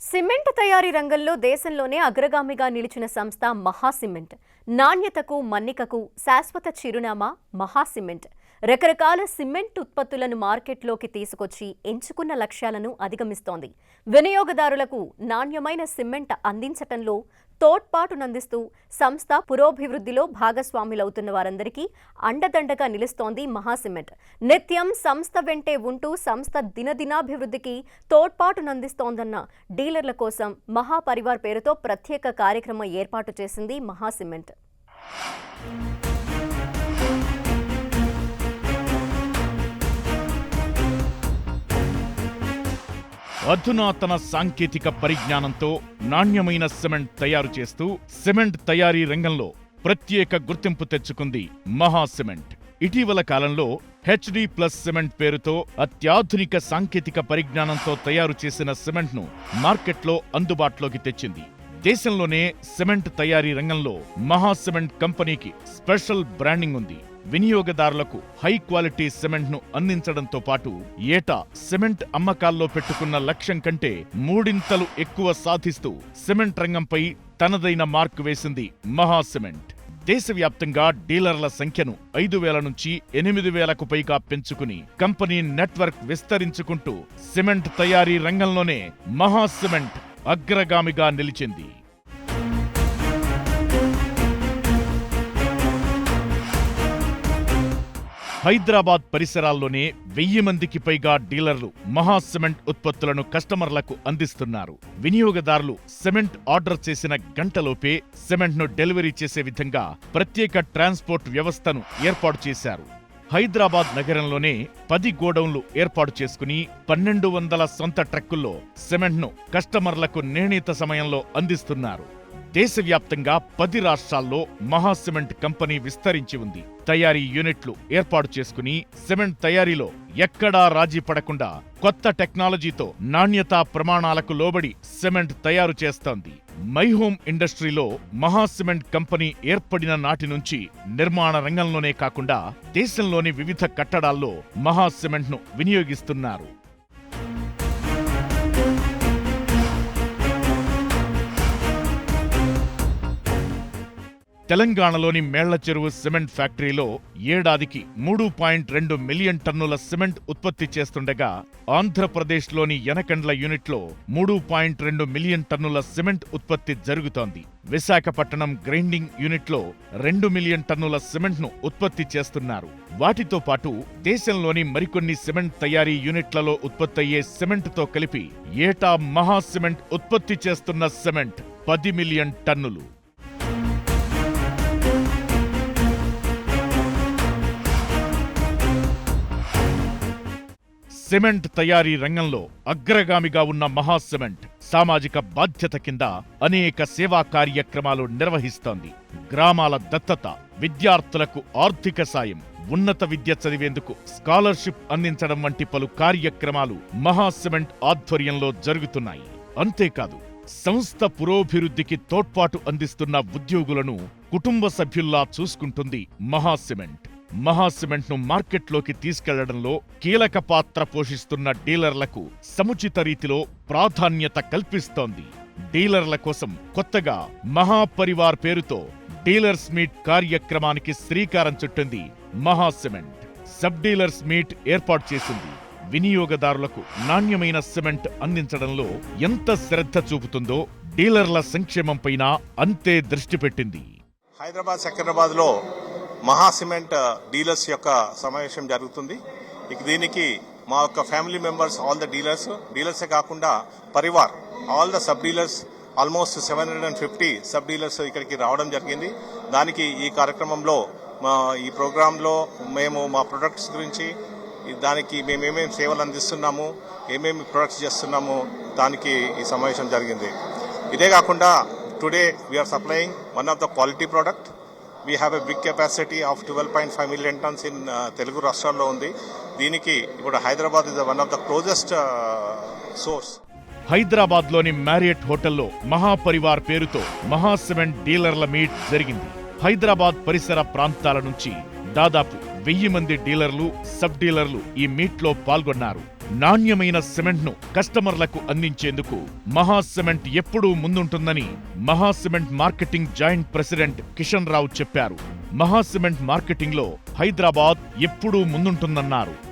Cement తయారీ రంగంలో దేశంలోనే అగ్రగామిగా నిలిచిన సంస్థ మహాసిమెంట్. నాణ్యతకు మన్నికకు శాశ్వత చిరునామా మహాసిమెంట్. రకరకాల సిమెంట్ ఉత్పత్తులను మార్కెట్లోకి తీసుకొచ్చి ఎంచుకున్న లక్ష్యాలను అధిగమిస్తోంది. వినియోగదారులకు నాణ్యమైన సిమెంట్ అందించటంలో తోడ్పాటునందిస్తూ సంస్థ పురోభివృద్ధిలో భాగస్వాములవుతున్న వారందరికీ అండదండగా నిలుస్తోంది మహాసిమెంట్. నిత్యం సంస్థ వెంటే ఉంటూ సంస్థ దినదినాభివృద్ధికి తోడ్పాటునందిస్తోందన్న డీలర్ల కోసం మహాపరివార్ పేరుతో ప్రత్యేక కార్యక్రమం ఏర్పాటు చేసింది మహాసిమెంట్. అధునాతన సాంకేతిక పరిజ్ఞానంతో నాణ్యమైన సిమెంట్ తయారు చేస్తూ సిమెంట్ తయారీ రంగంలో ప్రత్యేక గుర్తింపు తెచ్చుకుంది మహా సిమెంట్. ఇటీవల కాలంలో హెచ్డి ప్లస్ సిమెంట్ పేరుతో అత్యాధునిక సాంకేతిక పరిజ్ఞానంతో తయారు చేసిన సిమెంట్ను మార్కెట్లో అందుబాటులోకి తెచ్చింది. దేశంలోనే సిమెంట్ తయారీ రంగంలో మహా సిమెంట్ కంపెనీకి స్పెషల్ బ్రాండింగ్ ఉంది. వినియోగదారులకు హై క్వాలిటీ సిమెంట్ను అందించడంతో పాటు ఏటా సిమెంట్ అమ్మకాల్లో పెట్టుకున్న లక్ష్యం కంటే మూడింతలు ఎక్కువ సాధిస్తూ సిమెంట్ రంగంపై తనదైన మార్క్ వేసింది మహా సిమెంట్. దేశవ్యాప్తంగా డీలర్ల సంఖ్యను ఐదు వేల నుంచి ఎనిమిది వేలకు పైగా పెంచుకుని కంపెనీ నెట్వర్క్ విస్తరించుకుంటూ సిమెంట్ తయారీ రంగంలోనే మహా సిమెంట్ అగ్రగామిగా నిలిచింది. హైదరాబాద్ పరిసరాల్లోనే వెయ్యి మందికి పైగా డీలర్లు మహా సిమెంట్ ఉత్పత్తులను కస్టమర్లకు అందిస్తున్నారు. వినియోగదారులు సిమెంట్ ఆర్డర్ చేసిన గంటలోపే సిమెంట్ను డెలివరీ చేసే విధంగా ప్రత్యేక ట్రాన్స్పోర్ట్ వ్యవస్థను ఏర్పాటు చేశారు. హైదరాబాద్ నగరంలోనే పది గోడౌన్లు ఏర్పాటు చేసుకుని పన్నెండు వందల సొంత ట్రక్కుల్లో సిమెంట్ను కస్టమర్లకు నిర్ణీత సమయంలో అందిస్తున్నారు. దేశవ్యాప్తంగా పది రాష్ట్రాల్లో మహా సిమెంట్ కంపెనీ విస్తరించి ఉంది. తయారీ యూనిట్లు ఏర్పాటు చేసుకుని సిమెంట్ తయారీలో ఎక్కడా రాజీ పడకుండా కొత్త టెక్నాలజీతో నాణ్యతా ప్రమాణాలకు లోబడి సిమెంట్ తయారు చేస్తోంది. మైహోమ్ ఇండస్ట్రీలో మహా సిమెంట్ కంపెనీ ఏర్పడిన నాటి నుంచి నిర్మాణ రంగంలోనే కాకుండా దేశంలోని వివిధ కట్టడాల్లో మహా సిమెంట్ను వినియోగిస్తున్నారు. తెలంగాణలోని మేళ్ళ చెరువు సిమెంట్ ఫ్యాక్టరీలో ఏడాదికి మూడు పాయింట్ రెండు మిలియన్ టన్నుల సిమెంట్ ఉత్పత్తి చేస్తుండగా ఆంధ్రప్రదేశ్లోని యనకండ్ల యూనిట్లో మూడు పాయింట్ రెండు మిలియన్ టన్నుల సిమెంట్ ఉత్పత్తి జరుగుతోంది. విశాఖపట్నం గ్రైండింగ్ యూనిట్లో రెండు మిలియన్ టన్నుల సిమెంట్ను ఉత్పత్తి చేస్తున్నారు. వాటితో పాటు దేశంలోని మరికొన్ని సిమెంట్ తయారీ యూనిట్లలో ఉత్పత్తయ్యే సిమెంట్తో కలిపి ఏటా మహా సిమెంట్ ఉత్పత్తి చేస్తున్న సిమెంట్ పది మిలియన్ టన్నులు. సిమెంట్ తయారీ రంగంలో అగ్రగామిగా ఉన్న మహా సిమెంట్ సామాజిక బాధ్యత కింద అనేక సేవా కార్యక్రమాలు నిర్వహిస్తోంది. గ్రామాల దత్తత విద్యార్థులకు ఆర్థిక సాయం ఉన్నత విద్య చదివేందుకు స్కాలర్షిప్ అందించడం వంటి పలు కార్యక్రమాలు మహా సిమెంట్ ఆధ్వర్యంలో జరుగుతున్నాయి. అంతేకాదు సంస్థ పురోభివృద్ధికి తోడ్పాటు అందిస్తున్న ఉద్యోగులను కుటుంబ సభ్యుల్లా చూసుకుంటుంది మహా సిమెంట్. మహా సిమెంట్ను మార్కెట్లోకి తీసుకెళ్ళడంలో కీలక పాత్ర పోషిస్తున్న డీలర్లకు సముచిత రీతిలో ప్రాధాన్యత కల్పిస్తోంది. డీలర్ల కోసం కొత్తగా మహాపరివార్ పేరుతో డీలర్స్ మీట్ కార్యక్రమానికి శ్రీకారం చుట్టింది మహా సిమెంట్. సబ్ డీలర్స్ మీట్ ఏర్పాటు చేసింది. వినియోగదారులకు నాణ్యమైన సిమెంట్ అందించడంలో ఎంత శ్రద్ధ చూపుతుందో డీలర్ల సంక్షేమంపైన అంతే దృష్టి పెట్టింది. హైదరాబాద్ సెకండ్రాబాద్లో మహా సిమెంట్ డీలర్స్ యొక్క సమావేశం జరుగుతుంది. ఇక దీనికి మా యొక్క family members all the dealers డీలర్సే కాకుండా Parivar all the sub dealers almost seven hundred and fifty sub dealers ఇక్కడికి రావడం జరిగింది. దానికి ఈ కార్యక్రమంలో మా ఈ ప్రోగ్రాంలో మేము మా ప్రొడక్ట్స్ గురించి దానికి మేము ఏమేమి సేవలు అందిస్తున్నాము ఏమేమి ప్రొడక్ట్స్ చేస్తున్నాము దానికి ఈ సమావేశం జరిగింది. ఇదే కాకుండా today we are supplying one of the quality product we have a big capacity of twelve point five million tons in Telugu రాష్ట్రాల్లో ఉంది. దీనికి ఇప్పుడు Hyderabad is one of the closest source హైదరాబాద్లోని మ్యారియట్ హోటల్లో మహాపరివార్ పేరుతో మహా సిమెంట్ డీలర్ల మీట్ జరిగింది. హైదరాబాద్ పరిసర ప్రాంతాల నుంచి దాదాపు వెయ్యి మంది డీలర్లు సబ్ డీలర్లు ఈ మీట్లో పాల్గొన్నారు. నాణ్యమైన సిమెంట్ను కస్టమర్లకు అందించేందుకు మహా సిమెంట్ ఎప్పుడూ ముందుంటుందని Maha cement marketing joint president Kishan Rao చెప్పారు. మహా సిమెంట్ మార్కెటింగ్లో హైదరాబాద్ ఎప్పుడూ ముందుంటుందన్నారు.